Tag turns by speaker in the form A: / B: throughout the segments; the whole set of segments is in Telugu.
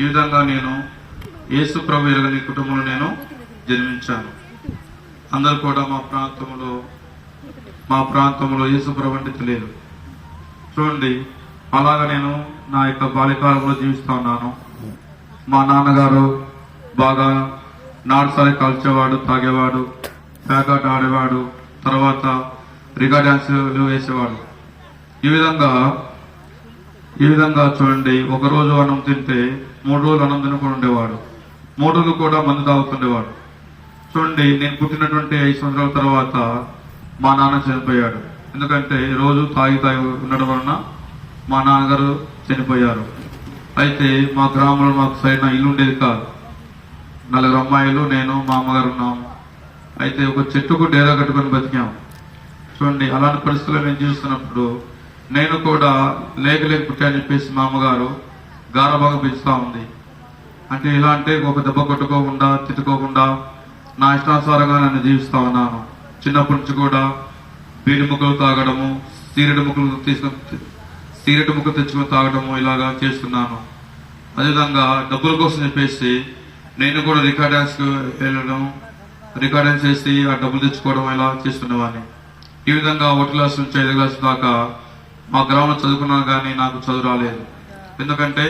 A: ఈ విధంగా నేను యేసు ప్రభు ఎరగని కుటుంబంలో నేను జన్మించాను. అందరూ కూడా మా ప్రాంతంలో మా ప్రాంతంలో యేసు ప్రభు అంటే తెలియదు. చూడండి అలాగ నేను నా యొక్క బాల్యకాలంలో జీవిస్తూ ఉన్నాను. మా నాన్నగారు బాగా నాడుసారి కాల్చేవాడు తాగేవాడు పేకాట ఆడేవాడు తర్వాత రిగా డ్యాన్సులు వేసేవాడు. ఈ విధంగా ఈ విధంగా చూడండి ఒకరోజు అన్నం తింటే మూడు రోజులు అన్నం తినకుండా ఉండేవాడు. మూడు రోజులు కూడా మందు తాగుతుండేవాడు. చూడండి నేను పుట్టినటువంటి ఐదు సంవత్సరాల తర్వాత మా నాన్న చనిపోయాడు. ఎందుకంటే రోజు తాగి తాగి ఉండడం వలన మా నాన్నగారు చనిపోయారు. అయితే మా గ్రామంలో మాకు సరైన ఇల్లు ఉండేది కాదు. నలుగురు అమ్మాయిలు నేను మా అమ్మగారు ఉన్నాము అయితే ఒక చెట్టుకు డేరా కట్టుకొని బతికాము చూడండి అలాంటి పరిస్థితుల్లో నేను జీవిస్తున్నప్పుడు నేను కూడా లేక లేక పుట్టాని చెప్పేసి మా అమ్మగారు గారభంగా పెంచుతా ఉంది. అంటే ఇలా అంటే ఒక దెబ్బ కొట్టుకోకుండా తిట్టుకోకుండా నా ఇష్టానుసారంగా నేను జీవిస్తా ఉన్నాను. చిన్నప్పటి నుంచి కూడా బీడి ముక్కలు తాగడము సీరెడు ముక్కలు తీసుకొని సీరెడు ముక్కలు తెచ్చుకొని తాగడము ఇలాగా చేస్తున్నాను. అదేవిధంగా డబ్బుల కోసం చెప్పేసి నేను కూడా రికార్డ్ వెళ్ళడం రికార్డెన్స్ చేసి ఆ డబ్బులు తెచ్చుకోవడం ఇలా చేస్తున్నవాడిని ఈ విధంగా ఒకటి క్లాస్ నుంచి ఐదు క్లాస్ దాకా మా గ్రామంలో చదువుకున్నాను కానీ నాకు చదువు రాలేదు. ఎందుకంటే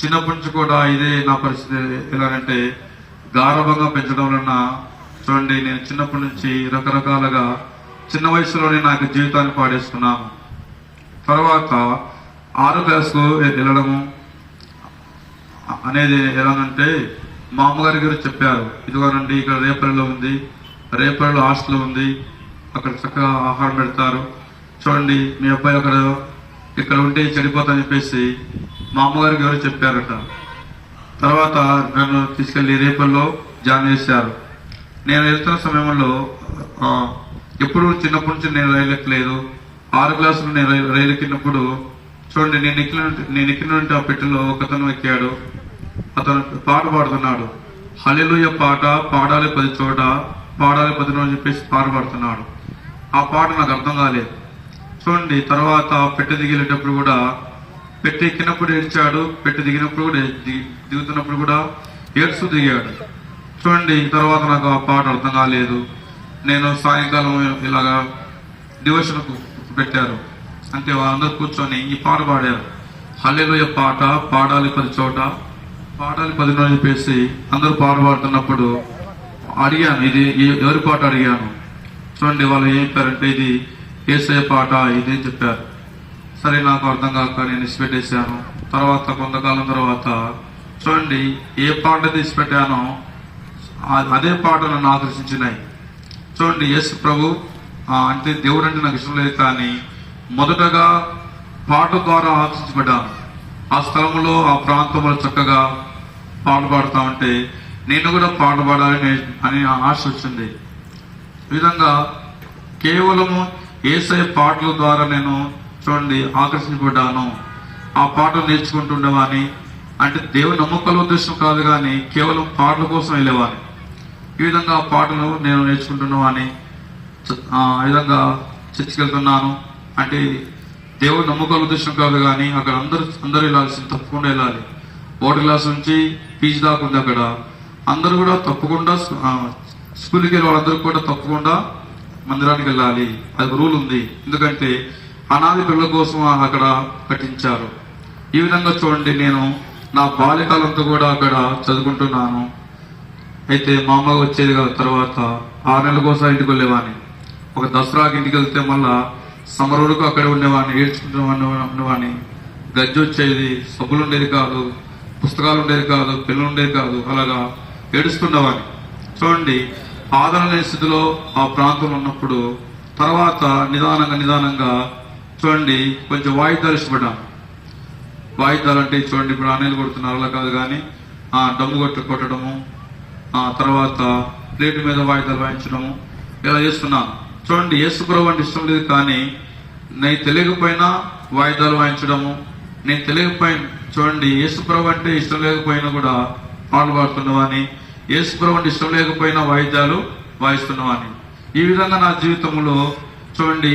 A: చిన్నప్పటి నుంచి కూడా ఇదే నా పరిస్థితి ఎలాగంటే గారభంగా పెంచడం వలన చూడండి నేను చిన్నప్పటి నుంచి రకరకాలుగా చిన్న వయసులోనే నాకు జీవితాన్ని పాడేసుకున్నాను. తర్వాత ఆరో క్లాస్కు వెళ్ళడము అనేది ఎలాగంటే మా అమ్మగారి గారు చెప్పారు ఇదిగోనండి ఇక్కడ రేపల్లిలో ఉంది రేపల్లిలో హాస్టల్ ఉంది అక్కడ చక్కగా ఆహారం పెడతారు. చూడండి మీ అబ్బాయి అక్కడ ఇక్కడ ఉంటే చెడిపోతా చెప్పేసి మా అమ్మగారికి ఎవరు చెప్పారట తర్వాత నన్ను తీసుకెళ్ళి రేపల్లో జాయిన్ చేశారు. నేను వెళ్తున్న సమయంలో ఎప్పుడు చిన్నప్పటి నుంచి నేను రైలు ఎక్కలేదు. ఆరు క్లాసులు నేను రైలు రైలు ఎక్కినప్పుడు చూడండి నేను ఎక్కిన నేను ఎక్కిన ఆ పెట్టెలో ఒకతను ఎక్కాడు. అతను పాట పాడుతున్నాడు. హలిలుయ పాట పాడాలి పది చోట పాడాలి పది రోజు చెప్పేసి పాట పాడుతున్నాడు. ఆ పాట నాకు అర్థం కాలేదు. చూడండి తర్వాత పెట్టె దిగేటప్పుడు కూడా పెట్టి ఎక్కినప్పుడు ఏడ్చాడు పెట్టి దిగినప్పుడు కూడా దిగుతున్నప్పుడు కూడా ఏడ్చు దిగాడు. చూడండి తర్వాత నాకు ఆ పాట అర్థం కాలేదు. నేను సాయంకాలం ఇలాగా డివోషన్ పెట్టారు. అంటే వాళ్ళందరూ కూర్చొని ఈ పాట పాడారు. హల్లెలోయ పాట పాడాలి పది చోట. పాడాలి పది రోజులు చెప్పేసి అందరూ పాట పాడుతున్నప్పుడు అడిగాను ఇది ఎవరి పాట అడిగాను? చూడండి వాళ్ళు ఏం చెప్పారంటే ఇది ఏసఐ పాట ఇది అని చెప్పారు? సరే నాకు అర్థం కాక నేను ఇసిపెట్టేశాను తర్వాత కొంతకాలం తర్వాత చూడండి ఏ పాట తీసిపెట్టానో అదే పాట నన్ను ఆకర్షించినాయి. చూడండి ఎస్ ప్రభు ఆ, అంటే దేవుడు అంటే నాకు ఇష్టం లేదు కానీ మొదటగా పాట ద్వారా ఆకర్షించబడ్డాను. ఆ స్థలంలో ఆ ప్రాంతంలో చక్కగా పాట పాడుతా ఉంటే నేను కూడా పాట పాడాలని అని ఆశ వచ్చింది. ఈ విధంగా కేవలము ఏసఐ పాటల ద్వారా నేను చూడండి ఆకర్షించబడ్డాను ఆ పాటలు నేర్చుకుంటుండేవాని అంటే దేవుని నమ్మకాల ఉద్దేశం కాదు కానీ కేవలం పాటల కోసం వెళ్ళేవాని ఈ విధంగా ఆ పాటలు నేను నేర్చుకుంటున్నవాని ఆ విధంగా చర్చికి వెళ్తున్నాను అంటే దేవుడు నమ్మకాల ఉద్దేశం కాదు కానీ అక్కడ అందరూ అందరూ వెళ్ళాల్సింది తప్పకుండా వెళ్ళాలి. ఓటర్ క్లాస్ నుంచి పీజీ దాకా ఉంది అక్కడ. అందరూ కూడా తప్పకుండా స్కూల్కి వెళ్ళే వాళ్ళందరూ కూడా తప్పకుండా మందిరానికి వెళ్ళాలి. అది రూల్ ఉంది. ఎందుకంటే అనాది పిల్లల కోసం అక్కడ కట్టించారు. ఈ విధంగా చూడండి నేను నా బాల్యకాలంతో కూడా అక్కడ చదువుకుంటున్నాను. అయితే మా అమ్మ వచ్చేది కాదు తర్వాత ఆరు నెలల కోసం ఇంటికి వెళ్ళేవాడిని. ఒక దసరాకి ఇంటికి వెళ్తే మళ్ళా సమ్మర్ వరకు అక్కడే ఉండేవాడిని ఏడ్చుకుంటూ ఉండేవాడిని. గజ్జి వచ్చేది సబ్బులు ఉండేది కాదు పుస్తకాలు ఉండేది కాదు పిల్లలు ఉండేది కాదు అలాగా ఏడుస్తుండేవాడిని. చూడండి ఆదరణ లేని స్థితిలో ఆ ప్రాంతంలో ఉన్నప్పుడు తర్వాత నిదానంగా నిదానంగా చూడండి కొంచెం వాయిద్యాలు ఇష్టపడ్డాను వాయిద్యాలు అంటే చూడండి ఇప్పుడు అనిల్ కొడుతున్నారు అలా కాదు కానీ ఆ డమ్ము కొట్టు కొట్టడము ఆ తర్వాత ప్లేట్ మీద వాయిద్యాలు వాయించడము ఇలా చేస్తున్నాను చూడండి యేసుప్రభు అంటే ఇష్టం లేదు కానీ నేను తెలియకపోయినా వాయిద్యాలు వాయించడము నేను తెలియకపోయిన చూడండి యేసుప్రభు అంటే ఇష్టం లేకపోయినా కూడా పాటలు పాడుతున్నవాని యేసుప్రభు అంటే ఇష్టం లేకపోయినా వాయిద్యాలు వాయిస్తున్నవాని ఈ విధంగా నా జీవితంలో చూడండి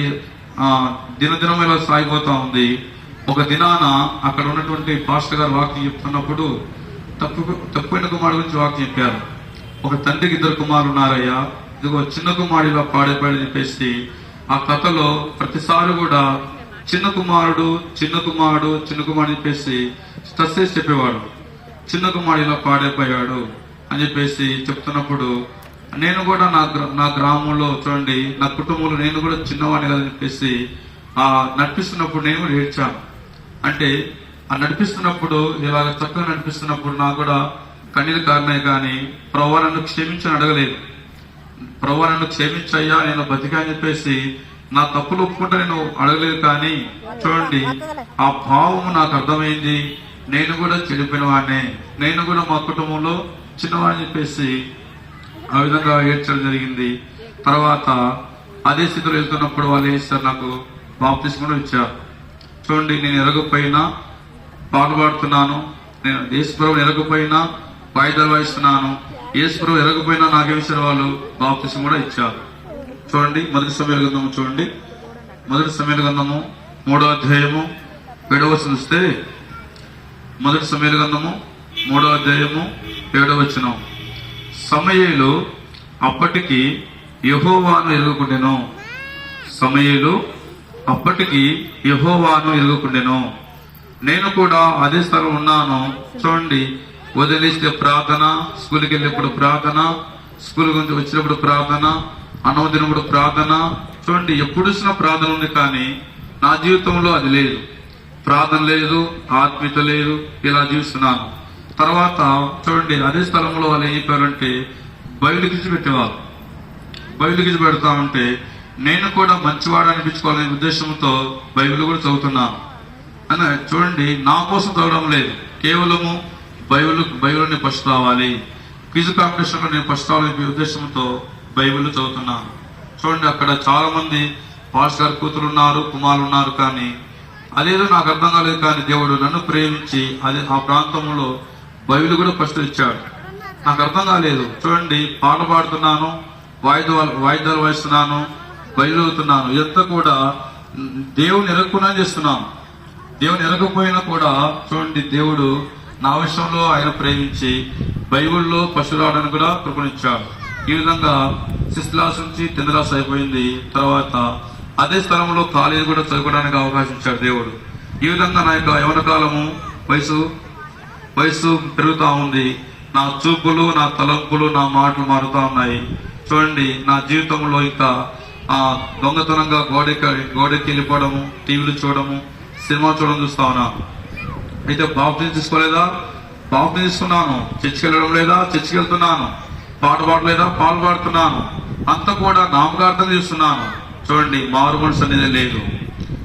A: దినదినం ఇలా సాగిపోతా ఉంది. ఒక దినాన అక్కడ ఉన్నటువంటి పాస్టర్ గారు వాక్యం చెప్తున్నప్పుడు తప్పు తప్పైన కుమారుడు గురించి వాక్యం చెప్పారు. ఒక తండ్రికి ఇద్దరు కుమారులు ఉన్నారయ్యా. ఇదిగో చిన్న కుమారుడిలా పాడైపోయాడు చెప్పేసి ఆ కథలో ప్రతిసారి కూడా చిన్న కుమారుడు చిన్న కుమారుడు చిన్న కుమారుడు చెప్పేసి స్ట్రెస్ చెప్పేవాడు. చిన్న కుమారుడు ఇలా పాడైపోయాడు అని చెప్పేసి చెప్తున్నప్పుడు నేను కూడా నా నా గ్రామంలో చూడండి నా కుటుంబంలో నేను కూడా చిన్నవాడిని కదా చెప్పేసి ఆ నడిపిస్తున్నప్పుడు నేను కూడా ఏడ్చాను. అంటే ఆ నడిపిస్తున్నప్పుడు ఇలాగ చక్కగా నడిపిస్తున్నప్పుడు నాకు కూడా కన్నీళ్ళు కారణమే కానీ ప్రభు నన్ను క్షమించని అడగలేదు. ప్రభు నన్ను క్షమించయ్యా నేను బతికా అని చెప్పేసి నా తప్పులు ఒప్పుకుంటే నేను అడగలేదు కానీ చూడండి ఆ భావము నాకు అర్థమైంది. నేను కూడా చెడిపోయిన వాడినే. నేను కూడా మా కుటుంబంలో చిన్నవాడిని చెప్పేసి ఆ విధంగా ఏడ్చడం జరిగింది. తర్వాత అదే స్థితిలో వెళ్తున్నప్పుడు వాళ్ళు ఏం చేస్తారు నాకు బాప్తిస్ కూడా ఇచ్చారు. చూడండి నేను ఎరగపోయినా పాటలు పాడుతున్నాను నేను ఈశ్వరం ఎరగపోయినా వాయిదాలు వాయిస్తున్నాను. ఈశ్వరం ఎరగపోయినా నాకేం వాళ్ళు? బాప్తిసం కూడా ఇచ్చారు. చూడండి మొదటి సమయాల గ్రంథము చూడండి. మొదటి సమయాల గ్రంథము మూడో అధ్యాయము ఏడవ చూస్తే మొదటి సమయాల గ్రంథము మూడో అధ్యాయము ఏడవ వచ్చినాము సమయలు అప్పటికి యహోవాను ఎరుగుకుండెను సమయలు అప్పటికి యహోవాను ఎరుగుకుండెను నేను కూడా అదే స్థలం ఉన్నాను. చూడండి వదిలేస్తే ప్రార్థన స్కూల్కి వెళ్ళినప్పుడు ప్రార్థన స్కూల్ గురించి వచ్చినప్పుడు ప్రార్థన అనవదినప్పుడు ప్రార్థన. చూడండి ఎప్పుడు చూసినా ప్రార్థన ఉంది కానీ నా జీవితంలో అది లేదు. ప్రార్థన లేదు ఆత్మీయత లేదు ఇలా జీవిస్తున్నాను. తర్వాత చూడండి అదే స్థలంలో వాళ్ళు ఏం చెప్పారంటే బయలుకి పెట్టేవారు. బైబిల్ పెడతా ఉంటే నేను కూడా మంచివాడు అనిపించుకోవాలనే ఉద్దేశంతో బైబిల్ కూడా చదువుతున్నాను అని చూడండి నా కోసం చదవడం లేదు. కేవలము బైబిల్ బైబిల్ని ఫస్ట్ రావాలి. క్విజ్ కాంపిటీషన్లో నేను ఫస్ట్ రావాలనే ఉద్దేశంతో బైబిల్ చదువుతున్నాను చూడండి అక్కడ చాలా మంది పాస్ గారు కూతురు ఉన్నారు కుమారులు ఉన్నారు కానీ అదేదో నాకు అర్థం కాలేదు కానీ దేవుడు నన్ను ప్రేమించి అదే ఆ ప్రాంతంలో బైబిల్ కూడా ఫస్ట్ ఇచ్చాడు. నాకు అర్థం కాలేదు. చూడండి పాట పాడుతున్నాను వాయిద్యాలు వాయిదాలు వాయిస్తున్నాను బయలుదేరుతున్నాను ఇదంతా కూడా దేవుని ఎరగకుండా చేస్తున్నాను. దేవుని ఎరగకపోయినా కూడా చూడండి దేవుడు నా విషయంలో ఆయన ప్రేమించి బైబిల్లో పశురాడని కూడా కృపణించాడు ఈ విధంగా సిస్లాస్ నుంచి తెందరాస్ అయిపోయింది. తర్వాత అదే స్థలంలో కాలేజీ కూడా చదువుకోవడానికి అవకాశం ఇచ్చాడు దేవుడు. ఈ విధంగా నా యొక్క యవన కాలము వయసు వయసు పెరుగుతూ ఉంది. నా చూపులు నా తలంపులు నా మాటలు మారుతూ ఉన్నాయి. చూడండి నా జీవితంలో ఇంకా ఆ దొంగతనంగా గోడెకి గోడెకి వెళ్ళిపోవడము టీవీలు చూడడము సినిమా చూడడం చూస్తా ఉన్నాను అయితే బాప్తిని తీసుకోలేదా? బాప్తిని తీసుకున్నాను. చర్చికి వెళ్ళడం లేదా? చర్చికి వెళ్తున్నాను. పాట పాడలేదా? పాలు పాడుతున్నాను. అంతా కూడా నామకార్థం చేస్తున్నాను. చూడండి మారు మనసు అనేది లేదు.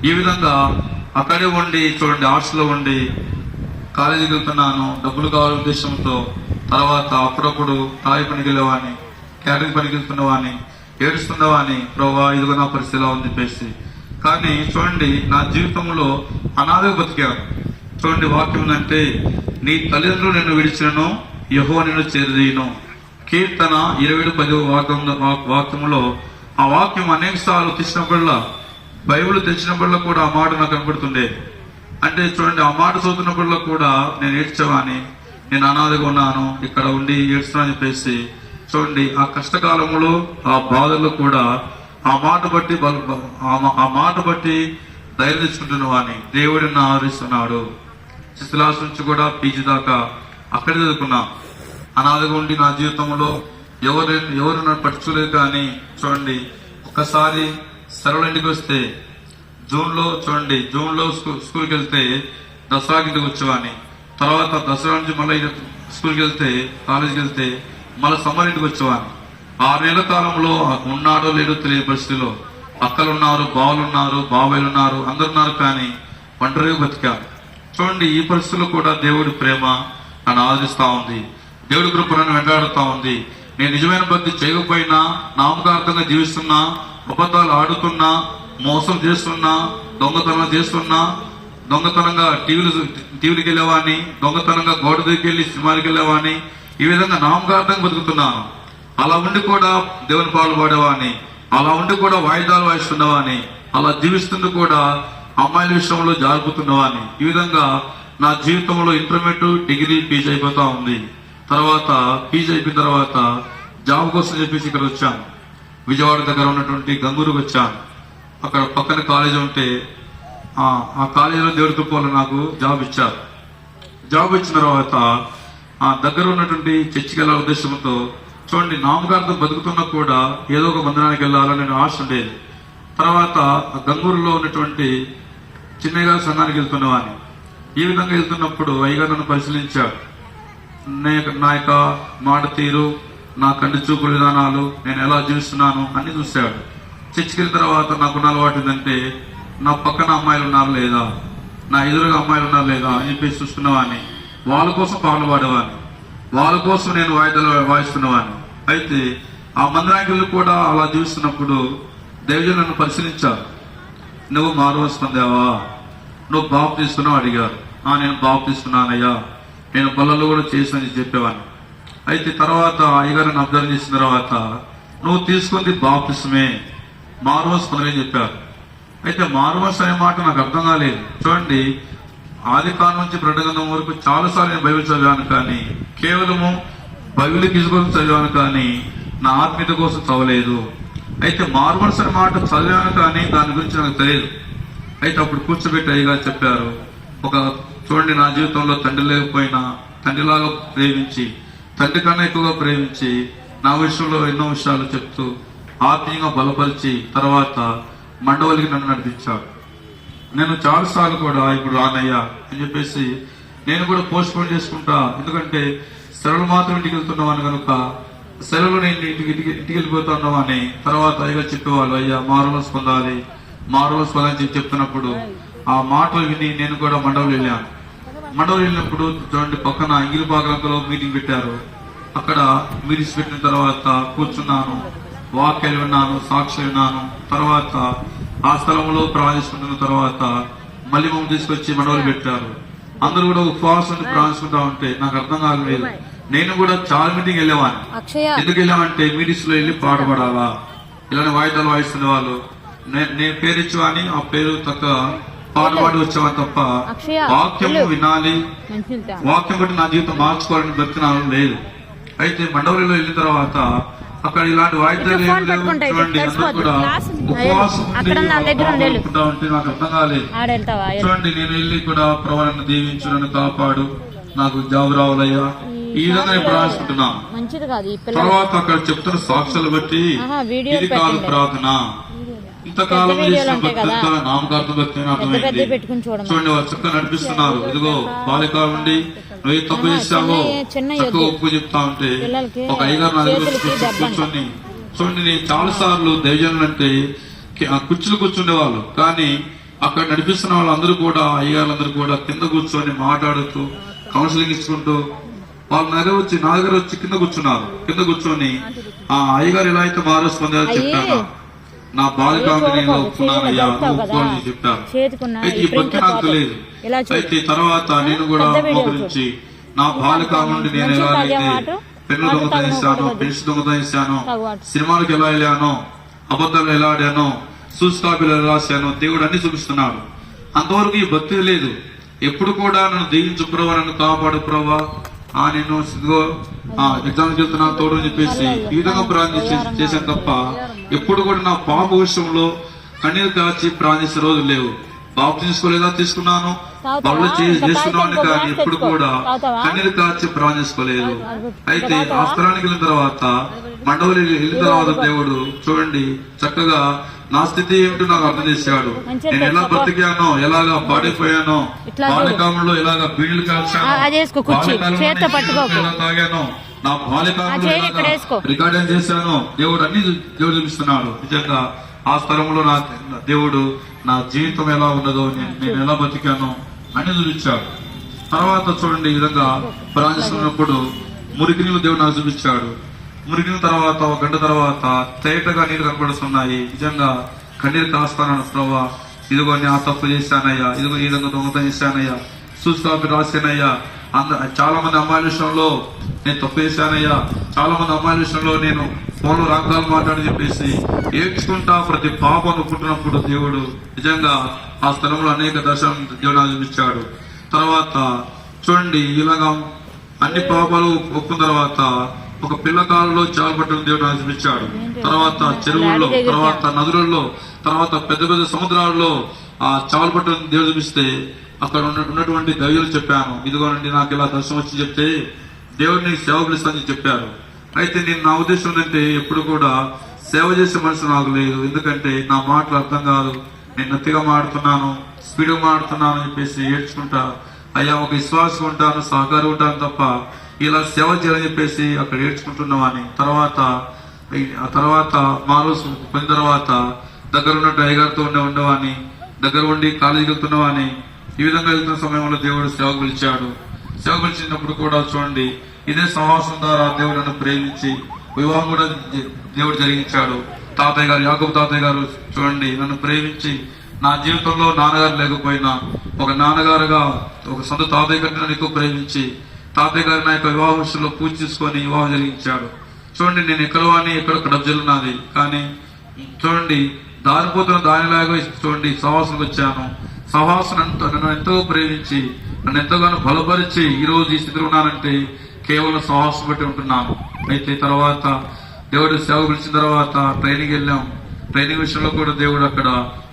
A: ఈ విధంగా అక్కడే ఉండి చూడండి హాస్టల్లో ఉండి కాలేజీకి వెళ్తున్నాను డబ్బులు కావాలి ఉద్దేశంతో తర్వాత అప్పుడప్పుడు తాయి పనికి వెళ్ళేవాడిని క్యాటరింగ్ పనికి వెళ్తున్నవాడిని ఏడుస్తున్నవాడిని ప్రభా ఇదిగో నా పరిస్థితి ఎలా ఉంది చెప్పేసి. కానీ చూడండి నా జీవితంలో అనాథగా బతికాను. చూడండి వాక్యం ఏంటంటే నీ తల్లిదండ్రులు నిన్ను విడిచినను యహో నిన్ను చేరదీయను. కీర్తన ఇరవై ఏడు పది వాక్యం వాక్యంలో ఆ వాక్యం అనేక సార్లు తెచ్చినప్పుడల్లా బైబిల్ తెచ్చినప్పుడల్లా కూడా ఆ మాట నాకు కనపడుతుండే. అంటే చూడండి ఆ మాట చదువుతున్నప్పుడు కూడా నేను ఏడ్చేవాని నేను అనాథగా ఉన్నాను ఇక్కడ ఉండి ఏడుస్తున్నాను చెప్పేసి. చూడండి ఆ కష్టకాలంలో ఆ బాధల్లో కూడా ఆ మాట బట్టి బల- ఆ మా- ఆ మాట బట్టి ధైర్యం తెచ్చుకుంటున్న వాని దేవుడిని ఆదరిస్తున్నాడు. శిశులాస్ నుంచి కూడా పీజీ దాకా అక్కడే చదువుకున్నా. అనాథగా ఉండి నా జీవితంలో ఎవరు ఎవరు నన్ను కానీ చూడండి ఒక్కసారి సెలవుల ఇంటికి వస్తే జూన్లో చూడండి జూన్లో స్కూల్కి వెళ్తే దసరాకి ఇంటికి తర్వాత దసరా నుంచి మళ్ళీ స్కూల్కి వెళ్తే కాలేజీకి వెళ్తే మళ్ళీ సమ్మర్ ఇంటికి వచ్చేవాడిని. ఆరు నెలల కాలంలో ఉన్నాడో లేడో తెలియని పరిస్థితిలో అక్కలు ఉన్నారు బావులు ఉన్నారు ఉన్నారు అందరు ఉన్నారు కానీ ఒంటరిగా బతికారు చూడండి ఈ పరిస్థితుల్లో కూడా దేవుడి ప్రేమ నన్ను ఆదరిస్తూ ఉంది. దేవుడి కృప నన్ను వెంటాడుతూ ఉంది. నేను నిజమైన భక్తి చేయకపోయినా నామకార్థంగా జీవిస్తున్నా అబద్ధాలు ఆడుతున్నా మోసం చేస్తున్నా దొంగతనం చేస్తున్నా దొంగతనంగా టీవీలు టీవీలకు వెళ్ళేవాడిని దొంగతనంగా గోడ దగ్గరికి వెళ్ళి సినిమాలకు వెళ్ళేవాడిని ఈ విధంగా నామకార్థంగా బతుకుతున్నాను అలా ఉండి కూడా దేవుని పాలు పాడేవాడిని అలా ఉండి కూడా వాయిదాలు వాయిస్తున్నవాడిని అలా జీవిస్తుంటూ కూడా అమ్మాయిల విషయంలో జారుపుతున్నవాని ఈ విధంగా నా జీవితంలో ఇంటర్మీడియట్ డిగ్రీ పీజీ అయిపోతా ఉంది. తర్వాత పీజీ అయిపోయిన తర్వాత జాబ్ కోసం చెప్పేసి ఇక్కడ వచ్చాను. విజయవాడ దగ్గర ఉన్నటువంటి గంగూరుకు వచ్చాను. అక్కడ పక్కన కాలేజీ ఉంటే ఆ ఆ కాలేజీలో దేవుడి కృపలో నాకు జాబ్ ఇచ్చారు. జాబ్ ఇచ్చిన తర్వాత ఆ దగ్గర ఉన్నటువంటి చర్చికి వెళ్ళాల ఉద్దేశంతో చూడండి నామకార్థం బతుకుతున్నా కూడా ఏదో ఒక మందిరానికి వెళ్ళాలని నేను ఆశ ఉండేది. తర్వాత ఆ గంగూరులో ఉన్నటువంటి చిన్నగా సంఘానికి వెళ్తున్నవాని ఈ విధంగా వెళ్తున్నప్పుడు అయ్యగారు నన్ను పరిశీలించాడు నా యొక్క- మాట తీరు నా కంటి చూపు విధానాలు నేను ఎలా జీవిస్తున్నాను అన్ని చూశాడు. చర్చికి వెళ్ళిన తర్వాత నాకున్న అలవాటు ఏంటంటే నా పక్కన అమ్మాయిలు ఉన్నారు లేదా? నా ఎదురుగా అమ్మాయిలు ఉన్నారు లేదా? అని చూసుకున్నవాడిని వాళ్ళ కోసం పాటలు పాడేవాడిని వాళ్ళ కోసం నేను వాయిదాలు వాయిస్తున్నవాడిని అయితే ఆ మందిరానికి వెళ్ళి కూడా అలా జీవిస్తున్నప్పుడు దేవజన్ నన్ను పరిశీలించారు. నువ్వు మారువలసి నువ్వు బాబు తీసుకున్నావు అడిగారు. ఆ నేను బాబు తీసుకున్నానయ్యా నేను బలలో కూడా చేశానని చెప్పేవాడిని అయితే తర్వాత అయ్యగారిని అబ్జర్వ్ చేసిన తర్వాత నువ్వు తీసుకుంది బాప్తిస్మే. మార్వస్ పొందని చెప్పారు. అయితే మార్వస్ అనే మాట నాకు అర్థం కాలేదు. చూడండి ఆది కాలం నుంచి ప్రకటన వరకు చాలాసార్లు నేను బైబిల్ చదివాను కానీ కేవలము బైబిల్ తీసుకొని చదివాను కానీ నా ఆత్మీయత కోసం చదవలేదు. అయితే మార్వల్స్ అనే మాట చదివాను కానీ దాని గురించి నాకు తెలియదు. అయితే అప్పుడు కూర్చోబెట్టి అయ్యగా చెప్పారు ఒక చూడండి నా జీవితంలో తండ్రి లేకపోయినా తండ్రిలాగా ప్రేమించి తండ్రి కన్నా ఎక్కువగా ప్రేమించి నా విషయంలో ఎన్నో విషయాలు చెప్తూ ఆత్మీయంగా బలపరిచి తర్వాత మండవలికి నన్ను నడిపించాడు నేను చాలా సార్లు కూడా ఇప్పుడు రానయ్యా అని చెప్పేసి నేను కూడా పోస్ట్ పోన్ చేసుకుంటా. ఎందుకంటే సెలవులు మాత్రం ఇంటికి వెళ్తున్నామని కనుక సెలవులు నేను ఇంటికి ఇంటికి ఇంటికి వెళ్ళిపోతున్నామని తర్వాత అయ్యగా చెప్పేవాళ్ళు అయ్యా మారువలసి పొందాలి మారువలసి పొందాలని చెప్పి చెప్తున్నప్పుడు ఆ మాటలు విని నేను కూడా మండవులు వెళ్ళాను. మండవులు వెళ్ళినప్పుడు చూడండి పక్కన ఇంగిలి భాగంలో మీటింగ్ పెట్టారు. అక్కడ మీటింగ్స్ పెట్టిన తర్వాత కూర్చున్నాను. వాక్యాలు విన్నాను సాక్షి విన్నాను. తర్వాత ఆ స్థలంలో ప్రార్థించుకుంటున్న తర్వాత మళ్ళీ మమ్మల్ని తీసుకొచ్చి మనవలు పెట్టారు. అందరూ కూడా ఉపవాసం ఉండి ప్రార్థించుకుంటా ఉంటే నాకు అర్థం కాలేదు నేను కూడా చాలా మీటింగ్ వెళ్ళేవాడిని ఎందుకు వెళ్ళామంటే మీటింగ్స్లో వెళ్ళి పాట పాడాలా? ఇలానే వాయిదాలు వాయిస్తున్న వాళ్ళు. నేను పేరు ఇచ్చేవాని ఆ పేరు తక్క పాట పాడి వచ్చేవాని తప్ప
B: వెళ్ళు.
A: వినాలి. వాక్యం బట్టి నా జీవితం మార్చుకోవాలని బ్రతికినాను లేదు. అయితే మండవలిలో వెళ్ళిన తర్వాత అక్కడ ఇలాంటి వాయిద్యాలు చూడండి. ఉపవాసం. అనుకుంటా ఉంటే నాకు అర్థం కాలేదు. చూడండి నేను వెళ్ళి కూడా ప్రవరణ దీవించు నన్ను కాపాడు. నాకు జాబు రావాలయ్యా ఈ విధంగా నేను ప్రార్థిస్తున్నాను తర్వాత అక్కడ చెప్తున్న సాక్ష్యాలు బట్టి ఇది కాదు. ప్రార్థన. ఇంతకాలం చేసిన భక్తి నామకార్థం భక్తి అని అర్థమైంది. చూడండి వాళ్ళు చక్కగా నడిపిస్తున్నారు. ఇదిగో బాలికాలు ఉండి నువ్వు తప్పు చేసావో చక్కగా. ఒప్పు చెప్తా ఉంటే ఒక ఐదారు నా దగ్గర
B: చేతులకి
A: కూర్చొని- చూడండి నేను చాలా సార్లు దైవజనులు అంటే కుర్చీలు కూర్చుండేవాళ్ళు. కానీ అక్కడ నడిపిస్తున్న వాళ్ళందరూ కూడా అయ్యాలందరూ కూడా కింద కూర్చొని మాట్లాడుతూ కౌన్సిలింగ్ ఇచ్చుకుంటూ వాళ్ళు నా దగ్గర వచ్చి నా దగ్గర వచ్చి కింద కూర్చున్నారు. కింద కూర్చొని ఆ అయ్యగారు ఎలా అయితే మారుస్తుందో చెప్పాను. నా బాలికాన్ని నేను ఒప్పుకున్నానయ్యా చెప్పారు
B: చేతుకున్న
A: అయితే
B: ఈ
A: భక్తి నాకు. తెలియదు. అయితే తర్వాత నేను కూడా మోకరించి నా బాలిక నుండి నేను ఎలా అయితే పెన్ను దొంగతనిస్తాను దొంగతనిస్తాను
B: తాగు వాటు.
A: సినిమాలకు ఎలా వెళ్ళానో అబద్ధాలు ఎలా ఆడానో సూస్ కాపీలు ఎలా రాశానో దేవుడు అన్ని చూపిస్తున్నాడు. అంతవరకు ఈ భక్తి లేదు. ఎప్పుడు కూడా నన్ను దీవించు ప్రభా నన్ను కాపాడు ప్రభా ఆ నేను ఎగ్జామ్కి వెళ్తున్నా తోడు అని చెప్పేసి ఈ విధంగా ప్రార్థన చేశాను తప్ప ఎప్పుడు కూడా నా పాప విషయంలో కన్నీరు కాచి ప్రార్థించే రోజులు లేవు బాబు తీసుకోలేదా తీసుకున్నాను
B: తాగుతావా?
A: బళ్ళు చేసి
B: ఇంకా
A: చేస్తున్నాను
B: తాగితే
A: కానీ ఎప్పుడు కూడా? కన్నీరు కాచి ప్రార్థించుకోలేదు అయితే
B: తాగుతావా?
A: ఆ స్థలానికి వెళ్ళిన తర్వాత మండవలి వెళ్ళిన తర్వాత దేవుడు చూడండి చక్కగా నా స్థితి ఏమిటో నాకు అర్థం చేశాడు నేను ఎలా. బ్రతికానో ఎలాగా పాడైపోయానో. బాల్యకాలంలో ఎలాగా బీడీలు కాల్చానో. ఎలా తాగానో నా
B: వేసుకో.
A: రికార్డింగ్ చేశానో దేవుడు అన్ని దేవుడు చూపిస్తున్నాడు నిజంగా ఆ స్థలంలో నా దేవుడు నా జీవితం ఎలా ఉన్నదో నేను నేను ఎలా బతికానో అన్ని చూపించాడు తర్వాత చూడండి ఈ విధంగా ప్రార్థిస్తున్నప్పుడు మురికినీళ్ళు దేవుడు నాకు చూపించాడు మురిగిన తర్వాత ఒక గంట తర్వాత తేటగా నీళ్ళు కనపడుతున్నాయి. నిజంగా కన్నీరు కాస్తానన్న ప్రభా ఇదిగో నేను ఆ తప్పు చేశానయ్యా ఇదిగో ఈ విధంగా దొంగతనం చేశానయ్యా సూచికాపి రాశానయ్యా. అంద చాలా మంది అమ్మాయిల విషయంలో నేను తప్పు చేశానయ్యా. చాలా మంది అమ్మాయిల విషయంలో నేను ఫోన్లో రాగాలు మాట్లాడి చెప్పేసి ఏడ్చుకుంటా ప్రతి పాపం అనుకుంటున్నప్పుడు దేవుడు నిజంగా ఆ స్థలంలో అనేక దర్శనం దేవుడు చూపించాడు తర్వాత చూడండి ఇలాగా అన్ని పాపాలు ఒప్పుకున్న తర్వాత ఒక పిల్లకాలలో చేపట్టడం దేవుడు నాకు చూపించాడు తర్వాత చెరువుల్లో తర్వాత నదులలో తర్వాత పెద్ద పెద్ద సముద్రాల్లో ఆ చాలపట్టిన దేవుడు చూపిస్తే అక్కడ ఉన్నటువంటి దయ్యాలు చెప్పాను. ఇదిగోనండి నాకు ఇలా దర్శనం వచ్చి చెప్తే దేవుడిని సేవ పిలుస్తానని చెప్పారు. అయితే నేను నా ఉద్దేశం ఏంటంటే ఎప్పుడు కూడా సేవ చేసే మనసు నాకు లేదు. ఎందుకంటే నా మాటలు అర్థం కాదు. నేను నత్తిగా మాడుతున్నాను స్పీడ్గా మాడుతున్నాను అని చెప్పేసి ఏడ్చుకుంటా అయ్యా ఒక విశ్వాసం ఉంటాను సహకారం ఉంటాను తప్ప ఇలా సేవ చేయాలని చెప్పేసి అక్కడ ఏడ్చుకుంటున్నామని తర్వాత ఆ తర్వాత మారోస్ పోయిన తర్వాత దగ్గర ఉన్న డ్రైవర్తో ఉండే ఉండేవాని దగ్గర ఉండి కాలేజీకి వెళ్తున్నవాని ఈ విధంగా వెళ్తున్న సమయంలో దేవుడు సేవ పిలిచాడు. సేవ పిలిచినప్పుడు కూడా చూడండి ఇదే సమావేశం ద్వారా దేవుడు నన్ను ప్రేమించి వివాహం కూడా దేవుడు జరిగించాడు. తాతయ్య గారు యాకబు తాతయ్య గారు చూడండి నన్ను ప్రేమించి నా జీవితంలో నాన్నగారు లేకపోయినా ఒక నాన్నగారుగా ఒక సొంత తాతయ్య కంటే నన్ను ఎక్కువ ప్రేమించి తాతయ్య గారి నా యొక్క వివాహ విషయంలో పూజ చేసుకొని వివాహం జరిగించాడు. చూడండి నేను ఎక్కడో అని ఎక్కడో డబ్బులు నాది. కానీ చూడండి దారిపోతున్న దానిలాగా చూడండి సహవాసంకి వచ్చాను. సహవాసం నన్ను ఎంతో ప్రేమించి నన్ను ఎంతగానో బలపరిచి ఈరోజు ఈ స్థితిలో ఉన్నానంటే కేవలం సహవాసం బట్టి ఉంటున్నాను. అయితే తర్వాత దేవుడు సేవ పిలిచిన తర్వాత ట్రైనింగ్ వెళ్ళాం. ట్రైనింగ్ విషయంలో కూడా దేవుడు అక్కడ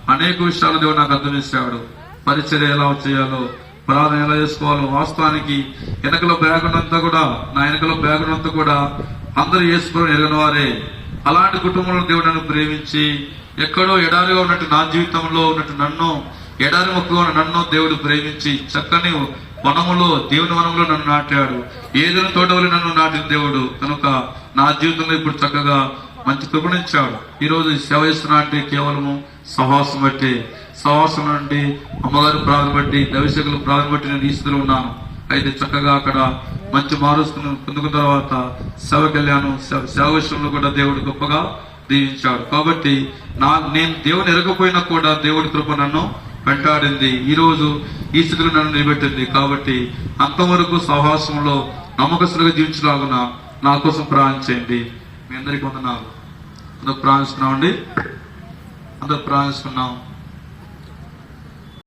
A: అనేక విషయాలు దేవుడు నాకు అర్థం చేశాడు. పరిచర్య ఎలా చేయాలో ప్రార్థన ఎలా చేసుకోవాలో వాస్తవానికి వెనకలో బ్యాగ్రౌండ్ అంతా కూడా నా వెనకలో బ్యాగ్రౌండ్ అంతా కూడా అందరూ చేసుకుని ఎరగని వారే అలాంటి కుటుంబంలో దేవుడు నన్ను ప్రేమించి ఎక్కడో ఎడారిగా ఉన్నట్టు నా జీవితంలో ఉన్నట్టు నన్ను ఎడారి మొక్కగా ఉన్న నన్ను దేవుడు ప్రేమించి చక్కని వనములో దేవుని వనంలో నన్ను నాటాడు. ఏదైనా తోటవల్లి నన్ను నాటిన దేవుడు కనుక నా జీవితంలో ఇప్పుడు చక్కగా మంచి కృపణించాడు ఈరోజు సేవ చేస్తున్నా అంటే కేవలము సహవాసం బట్టి సహవాసం నుండి అమ్మగారు ప్రాణం బట్టి దైవశకులు ప్రాణం బట్టి నేను ఈ స్థితిలో ఉన్నాను. అయితే చక్కగా అక్కడ మంచి మారుస్తును పొందుకున్న తర్వాత సేవకి కళ్యాణం సేవ- విషయంలో కూడా దేవుడు గొప్పగా దీవించాడు. కాబట్టి నా నేను దేవుని ఎరగపోయినా కూడా దేవుడి కృప నన్ను వెంటాడింది. ఈరోజు ఈ స్థితిలో నన్ను నిలబెట్టింది. కాబట్టి అంతవరకు సహవాసంలో నమ్మకస్తులుగా జీవించలాగున నా కోసం ప్రార్థించండి మీ అందరికీ వందనాలు. అందరూ da praça, não.